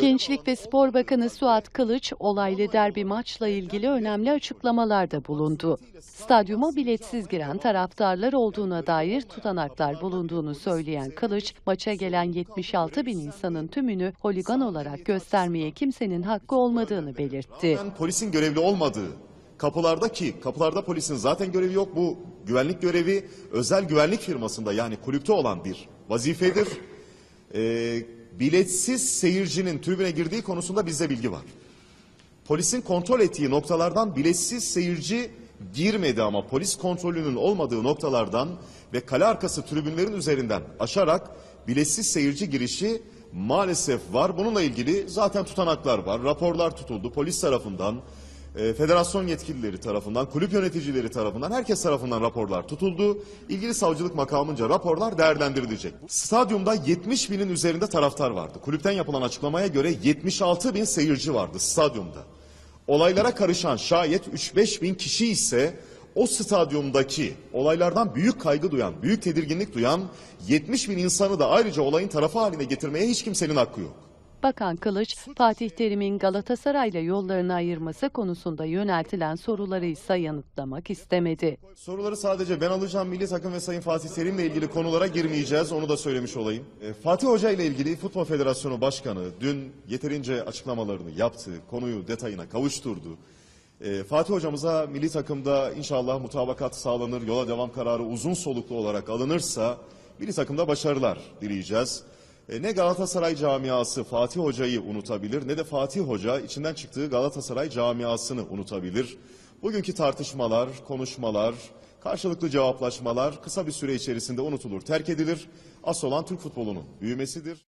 Gençlik ve Spor Bakanı Suat Kılıç olaylı derbi maçla ilgili önemli açıklamalarda bulundu. Stadyuma biletsiz giren taraftarlar olduğuna dair tutanaklar bulunduğunu söyleyen Kılıç, maça gelen 76 bin insanın tümünü holigan olarak göstermeye kimsenin hakkı olmadığını belirtti. Polisin görevli olmadığı kapılarda ki kapılarda polisin zaten görevi yok. Bu güvenlik görevi özel güvenlik firmasında yani kulüpte olan bir vazifedir. Ee, biletsiz seyircinin tribüne girdiği konusunda bizde bilgi var. Polisin kontrol ettiği noktalardan biletsiz seyirci girmedi ama polis kontrolünün olmadığı noktalardan ve kale arkası tribünlerin üzerinden aşarak biletsiz seyirci girişi maalesef var. Bununla ilgili zaten tutanaklar var, raporlar tutuldu polis tarafından, e, federasyon yetkilileri tarafından, kulüp yöneticileri tarafından, herkes tarafından raporlar tutuldu. İlgili savcılık makamınca raporlar değerlendirilecek. Stadyumda 70 binin üzerinde taraftar vardı. Kulüpten yapılan açıklamaya göre 76 bin seyirci vardı stadyumda. Olaylara karışan şayet 3-5 bin kişi ise o stadyumdaki olaylardan büyük kaygı duyan, büyük tedirginlik duyan 70 bin insanı da ayrıca olayın tarafı haline getirmeye hiç kimsenin hakkı yok. Bakan Kılıç, Fatih Terim'in Galatasaray'la yollarını ayırması konusunda yöneltilen soruları ise yanıtlamak istemedi. Soruları sadece ben alacağım. Milli takım ve Sayın Fatih Terim'le ilgili konulara girmeyeceğiz. Onu da söylemiş olayım. E, Fatih Hoca ile ilgili Futbol Federasyonu Başkanı dün yeterince açıklamalarını yaptı. Konuyu detayına kavuşturdu. E, Fatih Hocamıza milli takımda inşallah mutabakat sağlanır, yola devam kararı uzun soluklu olarak alınırsa milli takımda başarılar dileyeceğiz. E, ne Galatasaray camiası Fatih Hoca'yı unutabilir ne de Fatih Hoca içinden çıktığı Galatasaray camiasını unutabilir. Bugünkü tartışmalar, konuşmalar, karşılıklı cevaplaşmalar kısa bir süre içerisinde unutulur, terk edilir. Asıl olan Türk futbolunun büyümesidir.